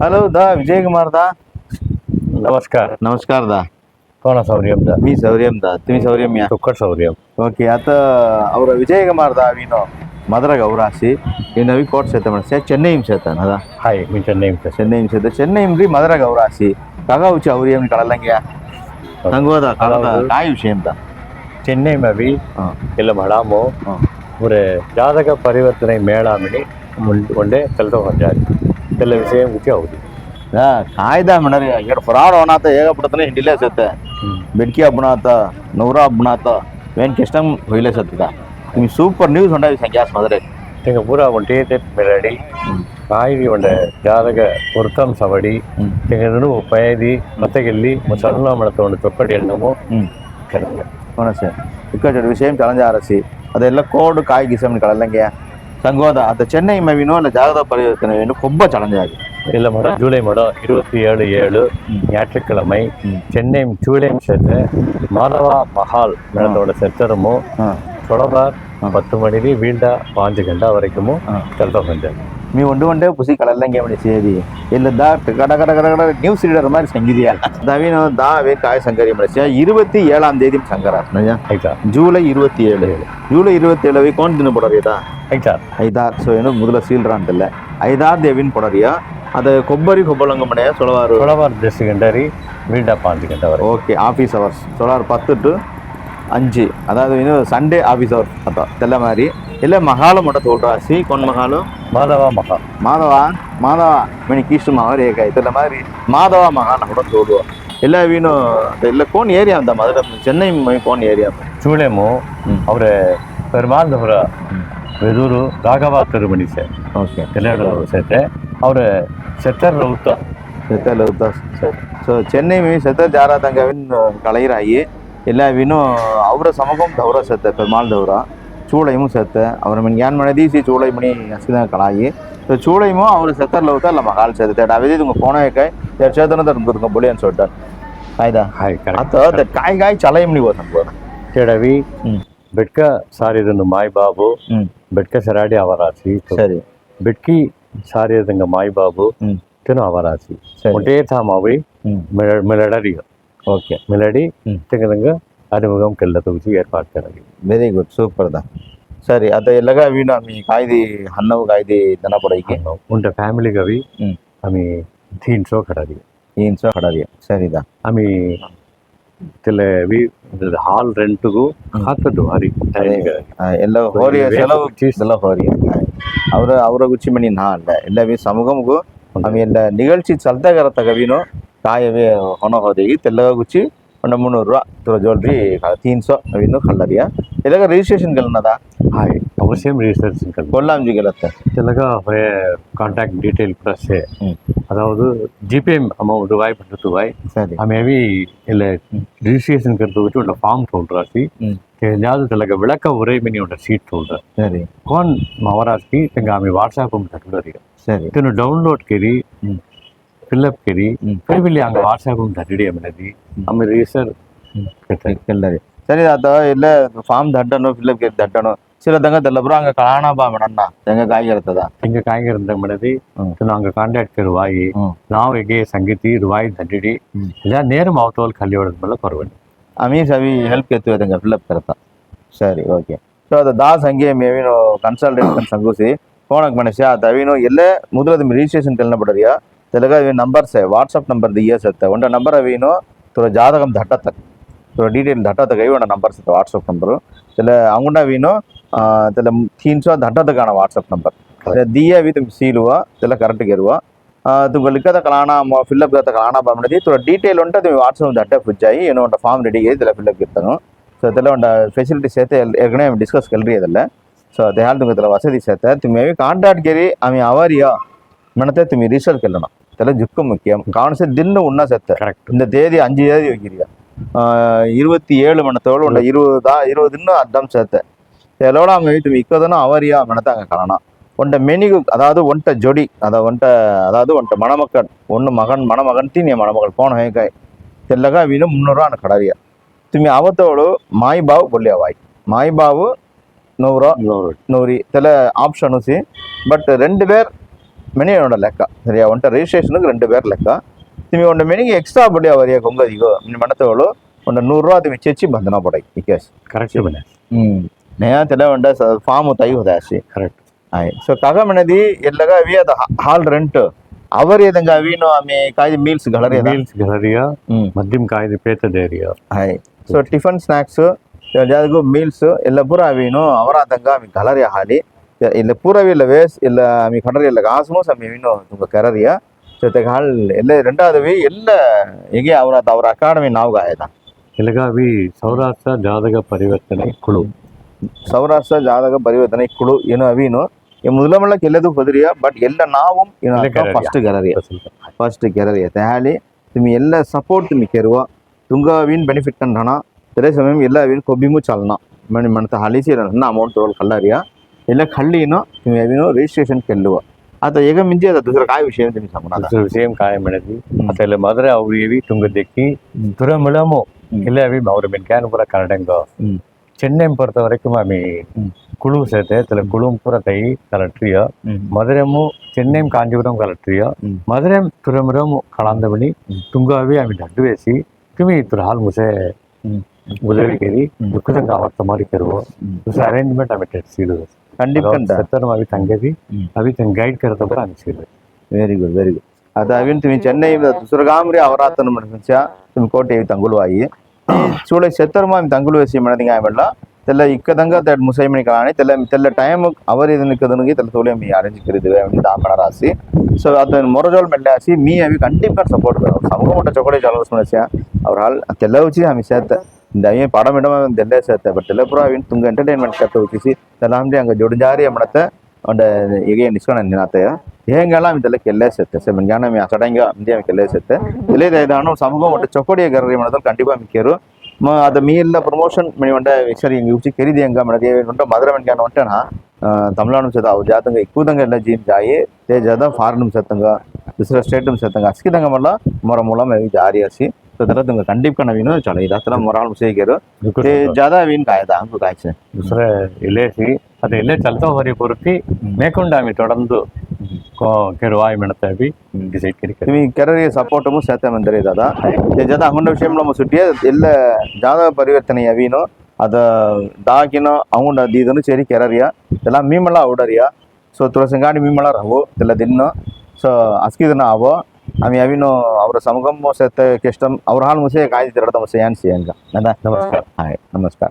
Hello ದಾ ವಿಜಯ್ ಕುಮಾರ್ ದಾ ನಮಸ್ಕಾರ. ನಮಸ್ಕಾರ ದಾ ಕೋಣ ಸೌರ್ಯಂ ದಾ ಮೀ ಸೌರ್ಯಂ ದಾ ತಿ ಸೌರ್ಯಂ ಯಾ ಕುಕ್ಕಡ್ ಸೌರ್ಯಂ ಓಕೆ ಆತ ಅವರ ವಿಜಯ್ ಕುಮಾರ್ ದಾ ವಿನ ಮದ್ರಗ ಅವರಾಸಿ ಈ ನವಿ ಕೋಟ್ ಸೇತ ಮಾಡ ಸೇ ಚೆನ್ನೈ ಇಂ ಸೇತನ ಅದಾ? ಹಾಯ್ ಮಿ ಚೆನ್ನೈ ಇಂ ಸೇತ. ಚೆನ್ನೈ ಇಂ ಸೇತ ಚೆನ್ನೈ ಇಂ ರಿ ಮದ್ರಗ ಅವರಾಸಿ ಕಗಾ ಉಚ ಅವರಿಯಂ ಕಳಲಂಗಿಯಾ? ಸಂಗೋದ ಕಳದ ಕಾಯ ವಿಷಯಂ ದಾ ಚೆನ್ನೈ ಮವಿ ಎಲ್ಲ ಮಳಾಮೋ ಒರೆ ಜಾದಕ ಪರಿವರ್ತನೆ ಮೇಳಾಮಿನಿ ಒಂದೇ ಕೆಲಸ ಹೊಂದಾರಿ ಎಲ್ಲ ವಿಷಯ ಮುಖ್ಯ ಹೌದು ಕಾಯ್ದ ಮಣರಿ ಎರಡು ಫ್ರಾಡ್ ಅವನಾತ ಹೇಗ ಬಿಡ್ತಾನೆ ಹಿಂಡಿಲೇ ಸತ್ತೆ ಬೆಡ್ಕಿ ಹಬ್ಬನಾತ ನೂರ ಹಬ್ಬನಾತ ವೇನ್ ಕೆಷ್ಟಂ ಹೊಯ್ಲೆ ಸತ್ತದ ನಿಮ್ಗೆ ಸೂಪರ್ ನ್ಯೂಸ್ ಹೊಂಡಾವಿ ಸಂಖ್ಯಾಸ್ ಮದ್ರೆ நீங்க பூரா ஒன்றே மெலடி காய்வி ஒன்ற ஜாதக பொருத்தம் சவடி ಹ್ಮ್ ತೆಗೆದು ಪಯದಿ ಮತ್ತೆ ಗೆಲ್ಲಿ ಸಣ್ಣ ಮಳತ ಒಂದು ತೊಕ್ಕಡಿ ಎಣ್ಣಮು ಹ್ಮ್ ಕರೆಕ್ಟ್ మనసే ఇక్కడ విషయం చలంజ ఆరసి ಅದೆಲ್ಲ ಕೋಡ್ ಕಾಯಿ ಗಿಸಮ್ ಕಳಲ್ಲಂಗೆ ಸಂಗೋದ ಅದು ಚೆನ್ನೈ ಮವಿನೋ ಅಲ್ಲ ಜಾಗದ ಪರಿವರ್ತನೆ ಏನು ಕೊಬ್ಬ ಚಲಂಜ ಆಗಿ இல்ல மேடம் ஜூலை மாதம் இருபத்தி ஏழு ஏழு ஞாயிற்றுக்கிழமை சென்னை சூளேம் சேர்த்து மாதவா மஹால் மேடத்தோட செத்தரமும் ಹಾಂ தொடர்பார் பத்து மணிக்கு வீண்டா பாஞ்சு கண்டா வரைக்கும் ಹಾಂ ಕೆಲಸ ಬಂದೆ మీ ఉండి ఉండే పుసి కళల్లంగే మని సేది ಇಲ್ಲ దా கட கட கட கட நியூஸ் ரீடர் மாதிரி சங்கிதியா தவினோ தாவே காய சங்கரி மனசியா இருபத்தி ஏழாம் தேதி சங்கரா ಆಯ್ತಾ ಜೂಲೈ இருபத்தி ஏழு ಜೂಲೈ இருபத்தி ಏಳು ಕೋನ್ ದಿನ ಪಡೋರಿಯದಾ ಆಯ್ತಾ ಐದಾರು ಸೊ ಏನು ಮೊದಲ ಸೀಲ್ರ ಅಂತಲ್ಲ ಐದಾರು ದೇವಿನ ಪಡೋರಿಯ ಅದು ಕೊಬ್ಬರಿ ಕೊಬ್ಬಳಂಗ ಮನೆಯ ಸೊಳವಾರು தொடர்பார் தசு கண்டாரி வீண்டா பாஞ்சு கண்டா வரை ஓகே ஆஃபீஸ் ஹவர்ஸ் சோலார் பத்து டு அஞ்சு அதாவது இன்னும் சண்டே ஆஃபீஸ் ஹவர்ஸ் அதான் தெல்ல மாதிரி ಇಲ್ಲ ಮಹಾಲು ಮಠ ತೋಟ್ರಾಸಿ ಕೊಂಡ್ ಮಹಾಲು ಮಾಧವ மாதவா ಮಾಧವ ಮಾಧವ ಮಿನಿಕ್ ಇಷ್ಟು ಮಹಾರಿ ಏಕಾಯ್ತು மாதிரி மாதவா ಮಾಧವ ಮಹಾನ ಹುಡ ತೋಡು ಇಲ್ಲ ವೀನು ಇಲ್ಲ ಕೋನ್ ಏರಿಯಾ ಅಂತ ಮಧುರ ಚೆನ್ನೈ கோன் ஏரியா ಚೂಳೆಮು ಅವರ பெருமாந்தபுர வெதூரு ராகவா திருமணி சார் ஓகே திருநாடு சேர்த்து அவர் செத்தர் ரவுத்தா செத்தர் ரவுத்தா சார் ஸோ சென்னை செத்தர் ஜாரா தங்காவின் கலைராயி எல்லா வீணும் அவரை சமகம் தௌரா செத்த பெருமாள் தௌரா ಚೂಳೈಮು ಸತ್ತೆ ಅವ್ರ ನಮಗೆ ಏನು ಮಾಡಿದೀವಿ ಚೂಳೈಮಣಿ ಹಸಿದ ಕಳಾಯಿ ಸೊ ಚೂಳೈಮು ಅವ್ರು ಸತ್ತರ್ಲೋತ ಅಲ್ಲ ಮಗಾಲ್ ಸತ್ತೆ ಅವಿದೆ ತುಂಬ ಪೋಣಕಾಯಿ ಚೇತನ ತರ್ಬುದು ಬುಳಿ ಅನ್ಸೊಟ್ಟ ಆಯ್ತಾ ಅತ್ತ ಕಾಯಿ ಕಾಯಿ ಚಲೈಮಣಿ ಹೋದ ಚಡವಿ ಬೆಟ್ಕ ಸಾರಿದಂದು ಮಾಯ್ ಬಾಬು ಬೆಟ್ಕ ಸರಾಡಿ ಅವರಾಸಿ ಸರಿ ಬೆಟ್ಕಿ ಸಾರಿದಂಗ ಮಾಯ್ ಬಾಬು ತಿನ್ನು ಅವರಾಸಿ ಒಂಟೇ ಥಾಮ ಅವಿ ಮೆಲಡರಿ ಓಕೆ ಮೆಲಡಿ ತೆಗೆದಂಗ அறிமுகம் ಕಲ್ಲ ತೂಚಿ ಏರ್ಪಾಟ್ ಕರಗಿ ವೆರಿ ಗುಡ್ ಸೂಪರ್ ದ ಸರಿ ಅದ ಎಲ್ಲಗ ವೀಣ ಮಿ ಕಾಯ್ದಿ ಹನ್ನವು ಕಾಯ್ದಿ ದನ ಪಡೈಕೆ ಉಂಡ ಫ್ಯಾಮಿಲಿ ಗವಿ ಅಮಿ ತೀನ್ ಸೋ ಕಡದಿ ತೀನ್ ಸೋ ಕಡದಿ ಸರಿ ದ ಅಮಿ ತಿಲೆ ವಿ ಹಾಲ್ ರೆಂಟ್ ಗು ಹಾಕದು ಹರಿ ಎಲ್ಲ ಹೋರಿ ಸೆಲವು ಚೀಸ್ ಎಲ್ಲ ಹೋರಿ ಅವರ ಅವರ ಗುಚ್ಚಿ ಮನಿ ನಾ ಅಲ್ಲ ಎಲ್ಲ ವಿ ಸಮಗಮಗು ಅಮಿ ಎಲ್ಲ ನಿಗಳ್ಚಿ ಚಲ್ದಾಗ ಇರತ್ತಾಗ ವೀನು ಕಾಯವೆ ಹೊಣ ಹೋದೆಗಿ ತೆಲ್ಲಗ ಗುಚ್ಚಿ ಒಂದು ಮುನ್ನೂರು ಥರ ಜ್ಯುವೆಲ್ರಿ ತೀನ್ ಸೊ ಅವಿನ್ನು ಕಲ್ಲರಿಯ ಇಲ್ಲಾಗ ರಿಜಿಸ್ಟ್ರೇಷನ್ ಗೆಲ್ಲನದ ಹಾಗೆ ಅವ್ರು ಸೇಮ್ ರಿಜಿಸ್ಟ್ರೇಷನ್ ಗೆಲ್ಲ. கொல்லாம் ಗೆಲ್ಲತ್ತೆ. ಇಲ್ಲಾಗ ಅವರೇ டீட்டெயில் ಡೀಟೇಲ್ ಕೂಡ அதாவது ஜிபே அமௌண்ட் ரூபாய் பத்து ரூபாய் அமேவி இல்லை ரிஜிஸ்ட்ரேஷன் கருத்து வச்சு உள்ள ஃபார்ம் சொல்றாசி தெரிஞ்சாது தெலக விளக்க உரை மினி உள்ள சீட் சொல்றேன் சரி கோன் மவராஸ்கி தெங்க ஆமி வாட்ஸ்அப் தட்டுள்ள சரி தின்னு டவுன்லோட் கெரி ಫಿಲ್ಅಪ್ ಕೇಳಿ ಕೈವಿಲ್ಲಿ ಹಂಗ ವಾಟ್ಸಪ್ ದಡ್ಡಿ ಅಮ್ಮನದಿ ಆಮೇಲೆ ಸರ್ ಎಲ್ಲರಿ ಸರಿ ಆತ ಇಲ್ಲ ಫಾರ್ಮ್ ದಡ್ಡನು ಫಿಲ್ಅಪ್ ಕೇಳಿ ದಡ್ಡನು சிலதங்க தெல்லப்புறம் அங்கே காணாபா மேடம்னா எங்க காய்கறத்தை தான் எங்க காய்கறி இருந்த மேடதி நாங்க கான்டாக்ட் ரூபாய் நான் எங்கே சங்கீதி ரூபாய் தண்டிடி இல்லை நேரம் அவத்தோல் கல்வியோட மேலே பரவாயில்ல அமீஸ் அவி ஹெல்ப் எத்துவதுங்க ஃபில்அப் கரெக்டாக சரி ஓகே ஸோ அதை ದಾಸ್ ಹಂಗೆ ಮೇವಿನೋ ಕನ್ಸಲ್ಟೇಷನ್ ಸಂಗೋಸಿ ಫೋನಕ್ಕೆ ಮನುಷ್ಯ ಅದು ಅವಿನೋ ಎಲ್ಲೇ ಮೊದಲದ ರಿಜಿಸ್ಟ್ರೇಷನ್ ತೆಲ್ನ ಬಿಡರಿಯಾ తెలుగా ఇవి నంబర్సే వాట్సాప్ నంబర్ దిగేసేస్తా ఉండే నంబర్ వీను తుల జాతకం దట్టత తుల డీటెయిల్ దట్టత ఇవి ఉండే నంబర్స్ వాట్సాప్ నంబరు తెల అంగుండ వీను తెల తీన్సో దట్టత కాణ వాట్సాప్ నంబర్ దియ్య వి తుమ్ సీలువ తెల కరెంట్ గెరువ తుమ్కు లిక్కత కలానా ఫిల్అప్ గత కలానా బాగుండేది తుల డీటెయిల్ ఉంటే తుమ్మి వాట్సాప్ దట్ట పుచ్చాయి ఏనో ఉంట ఫామ్ రెడీ అయ్యి తెల ఫిల్అప్ చెప్తాను సో తెల ఉండ ఫెసిలిటీస్ అయితే ఎక్కడే డిస్కస్ కలిగి అదల్ల ಸೊ ಅದು ಹೇಳ್ದು ಗೊತ್ತಲ್ಲ ವಸತಿ ಸೇತ ತುಮ್ ಕಾಂಟ್ರಾಕ್ಟ್ ಗೆರಿ ಆಮಿ ಅವರಿಯ ಮಣತೆ ತುಮ್ ರಿಸರ್ಚ್ ಕೆಲ್ಲಣ இதெல்லாம் ஜுக்கு முக்கியம். கவனிச்சு தின்னு ஒன்றா செத்த கரெக்ட் இந்த தேதி அஞ்சு தேதி வைக்கிறியா இருபத்தி ஏழு மணத்தோடு உள்ள இருபதா இருபதுன்னு அர்த்தம் சேர்த்த. இதோட அவங்க வீட்டு விற்கிறதுனா அவரியா மனத்தாங்க காணலாம் ஒன்ட்ட மெனிகு அதாவது ஒன்ட்ட ஜொடி அதை ஒன்ட்ட அதாவது ஒன்ட்ட மணமக்கன் ஒன்று மகன் மணமகன் தீ நீ மணமகள் போன ஹேக்காய் தெல்லகா వీళ్ళు మున్నూరు కడరియా తుమ్మి అవతోడు அவத்தோடு బావు బొల్లేవాయి మాయి బావు నూరో నూరు நூறு తెల్ల ఆప్షన్ వచ్చి బట్ ரெண்டு பேர் ಮೆನಿಗೆ ಲೆಕ್ಕ ಸರಿಯಾ ಒಂಟ ರಿಜಿಸ್ಟ್ರೇಷನ್ಗೆ రెండు ಬೇರೆ ಲೆಕ್ಕ ನಿಮಗೆ ಒಂದು ಮೆನಿಗೆ ಎಕ್ಸ್ಟ್ರಾ ಬಡ್ಡಿ ಅವರಿಗೆ ಕೊಂಗದಿಗೋ ನಿಮ್ಮ ಮಣತಗಳು ಒಂದು ನೂರು ರೂಪಾ ಅದು ಮಿಚ್ಚಿ ಬಂಧನ ಪಡೈ ಈ ಕೇಸ್ ಕರೆಕ್ಟ್ ಬನ್ನಿ ಹ್ಮ್ ನೇಹ ತೆಲ ಒಂಡ ಫಾರ್ಮ್ ತೈ ಹೋದಾಸಿ ಕರೆಕ್ಟ್ ಆಯ್ ಸೊ ಕಾಗ ಮಣದಿ ಎಲ್ಲಗ ಅವಿ ಅದ ಹಾಲ್ ರೆಂಟ್ ಅವರಿ ಅದಂಗ ಅವಿನೋ ಆಮೆ ಕಾಯ್ದು ಮೀಲ್ಸ್ ಗಳರಿ ಅದ ಮೀಲ್ಸ್ ಗಲರಿಯ ಹ್ಮ್ ಮದ್ಯಂ ಕಾಯ್ದೆ ಪೇತದೇರಿಯ hi so tiffin snacks ಜಾದಗು meals ಎಲ್ಲ ಪೂರ ಅವಿನು ಅವರಾದಂಗ ಆಮಿ ಕಲರಿಯ ಹಾಲಿ ಇಲ್ಲ ಪೂರವಿಲ್ಲ ವೇಸ್ ಇಲ್ಲ ಆಮೆ ಕಣರಿಯಲ್ಲ ಕಾಸ್ಮೋಸ್ ಆಮೆ ವಿನೋ ತುಂಬ ಕರರಿಯ ಜೊತೆಗೆ ಹಾಳ್ ಎಲ್ಲ ರೆಂಡಾದವಿ ಎಲ್ಲ ಹೇಗೆ ಅವರ ಅವರ ಅಕಾಡೆಮಿ ನಾವು ಗಾಯದ ಎಲಗಾವಿ ಸೌರಾಷ್ಟ್ರ ಜಾತಕ ಪರಿವರ್ತನೆ ಕುಳು ಸೌರಾಷ್ಟ್ರ ಜಾತಕ ಪರಿವರ್ತನೆ ಕುಳು ಏನು ಅವಿನು முதல்ல மலக்கு எல்லாத்துக்கும் பதிரியா பட் எல்லா நாவும் ஃபர்ஸ்ட் கேலரியா ஃபர்ஸ்ட் கேலரியா தேலி துமி எல்லா சப்போர்ட் துமி கேருவா துங்காவின் ಬೆನಿಫಿಟ್ ಕಂಡಣ ಅದೇ ಸಮಯ ಎಲ್ಲ ಅವಿನ ಕೊಬ್ಬಿಮು ಚಾಲನ ಮನೆ ಮನತ ಹಲಿಸಿ ನನ್ನ ಅಮೌಂಟ್ ತಗೊಳ್ ಕಲ್ಲರಿಯಾ ಇಲ್ಲ ಹಳ್ಳಿನೋ ಅವೇನೋ ರಿಜಿಸ್ಟ್ರೇಷನ್ ಗೆಲ್ಲುವ ಆತ ಈಗ ಮಿಂಚಿ ಅದ ದುಸರ ಕಾಯ ವಿಷಯ ಅಂತ ದುಸರ ವಿಷಯ ಕಾಯ ಮಾಡಿದ್ವಿ ಅದೆಲ್ಲ ಮದ್ರೆ ಅವು ಇವಿ ತುಂಗ ದೆಕ್ಕಿ ದುರಮಳಮು ಇಲ್ಲ ಅವಿ ಅವ್ರ ಮೆನ್ಕ್ಯಾನ್ ಪೂರ ಕರ್ನಾಟಕ ಚೆನ್ನೈ பொறுத்த வரைக்கும் அமி குழு சேர்த்து இதில் குழுவும் பூரா தை கலற்றியோ மதுரமும் சென்னையும் காஞ்சிபுரம் கலற்றியோ மதுரம் துறமுறம் கலந்தபடி துங்காவே அமி டட்டு வேசி துமி இத்திர ஹால் முசே உதவி கேரி துக்குதங்க அவர்த்த மாதிரி தருவோம் அரேஞ்ச்மெண்ட் அமி டெட் சீடு கண்டிப்பாக सत्तर में अभी तंगे भी अभी तंग गाइड करता पर अनिश्चित ವೆರಿ ಗುಡ್ ವೆರಿ ಗುಡ್ ಅದಾವಿನ ತುಮಿ ಚೆನ್ನೈ ಸುರಗಾಮರಿ ಅವರಾತನ ಮನಸ್ಸ ತುಮಿ ಕೋಟೆ ತಂಗುಲುವಾಯಿ ಚೂಳೆ ಶತರ್ಮ ತಂಗುಲು ವೇಸಿ ಮಣದಿಂಗ ಆಮೇಲೆ తెల్ల ఇక్కదంగా దాటి ముసైమని కానీ తెల్ల తెల్ల టైం అవర్ ఏదైనా ఇక్కదనికి తెల్ల తోలే మీ అరేంజ్ కరిదివే అని దాపణ రాసి సో అతను మొరజోలు మెల్లేసి మీ అవి కంటిపర్ సపోర్ట్ సమూహం ఉంటే చొక్కడే చాలా సమస్య అవరాల్ తెల్ల వచ్చి ఆమె చేత ದಯ ಪಡಮಿಡಮ ದೆಲ್ಲೆ ಸೇರ್ತೆ ಬಟ್ ಪೂರ ಅವಿನ ತುಂಗ ಎಂಟರ್ಟೈನ್ಮೆಂಟ್ ಕರ್ತ ಹೋಗಿಸಿ ತಲಾಮ್ರಿ ಹಂಗೆ ಜೋಡಿಂಜಾರಿ ಅಮ್ಮಣತ್ತ ಒಂಡ ಈಗ ನಿಸ್ಕೊಂಡ ನಿನಾತಯ ಹೇಗೆಲ್ಲ ಇದೆಲ್ಲ ಕೆಲ್ಲೆ ಸೇತ್ತೆ ಸರ್ ಮಂಜಾನ ಮಿ ಅಸಡಂಗ ಅಮ್ದಿ ಆಮಿ ಕೆಲ್ಲೆ ಸೇತ್ತೆ ಇಲ್ಲೇ ಇದಾಣ ಸಮೂಹ ಒಟ್ಟು ಚೊಕೊಡಿಯ ಗರ್ರಿ ಮಾಡೋದಲ್ಲಿ ಕಂಡಿಪಾ ಮಿಕ್ಕೇರು ಅದು ಮೀ ಎಲ್ಲ ಪ್ರಮೋಷನ್ ಮಣಿ ಒಂಡ ಸರಿ ಹಿಂಗೆ ಉಚಿ ಕೆರಿದಿ ಹೆಂಗ ಮಣದಿ ಉಂಟ ಮಧುರ ಮಣಿಗಾನ ಒಂಟನ ತಮಿಳ್ನಾಡು ಸೇತ ಅವು ಜಾತಂಗ ಇಕ್ಕೂದಂಗ ಎಲ್ಲ ಜೀನ್ ಜಾಯಿ ತೇ ಜಾದ ಫಾರಿನ್ ಸೇತಂಗ ಇಸ್ರ ಸ್ಟೇಟ್ ಸೇತಂಗ ಅಸ್ಕಿದಂಗ ಮಲ್ಲ ಮೊರ ಮೂಲ ಜಾರಿ ಹಸಿ તો त्याला तुमकां कंडीप कणा विनो चले जात्रा मोराल मुसे केरो ते ज्यादा विन काय दा आमको काय छे दुसरे इलेसी ಅದ ಇಲ್ಲೇ ಚಲ್ತಾವರಿ ಪೂರ್ತಿ ಮೇಕೊಂಡ ಆಮಿ ತೊಡಂದು ಕೆರವಾಯಿ ಮಿಣತಾವಿ ಡಿಸೈಡ್ ಕರಿ ಕರಿ ಕೆರರಿ ಸಪೋರ್ಟಮು ಸೇತ ಮಂದಿರ ಇದಾದ ಜದ ಅಹಂಡ ವಿಷಯಂಲ ಸುಟ್ಟಿಯ ಎಲ್ಲ ಜಾದ ಪರಿವರ್ತನೆ ಅವಿನೋ ಅದ ದಾಗಿನೋ ಅಹಂಡ ದೀದನು ಸೇರಿ ಕೆರರಿಯ ಎಲ್ಲ ಮೀಮಳ ಔಡರಿಯ ಸೊ ತುಳಸಂಗಾಡಿ ಮೀಮಳ ರವು ಎಲ್ಲ ದಿನ್ನು ಸೊ ಅಸ್ಕಿದನ ಅವೋ आम्ही आविनो ಅವರ ಸಮಗಮ ಸತ್ತ ಕೆಷ್ಟಂ ಅವ್ರ ಹಾಲ್ ಮುಸೆ ಕಾಯ್ದಿರಡ ಮುಸೆ ಯಾನ್ಸಿ ಅಂಗ ನಮಸ್ಕಾರ ಹಾಯ್ ನಮಸ್ಕಾರ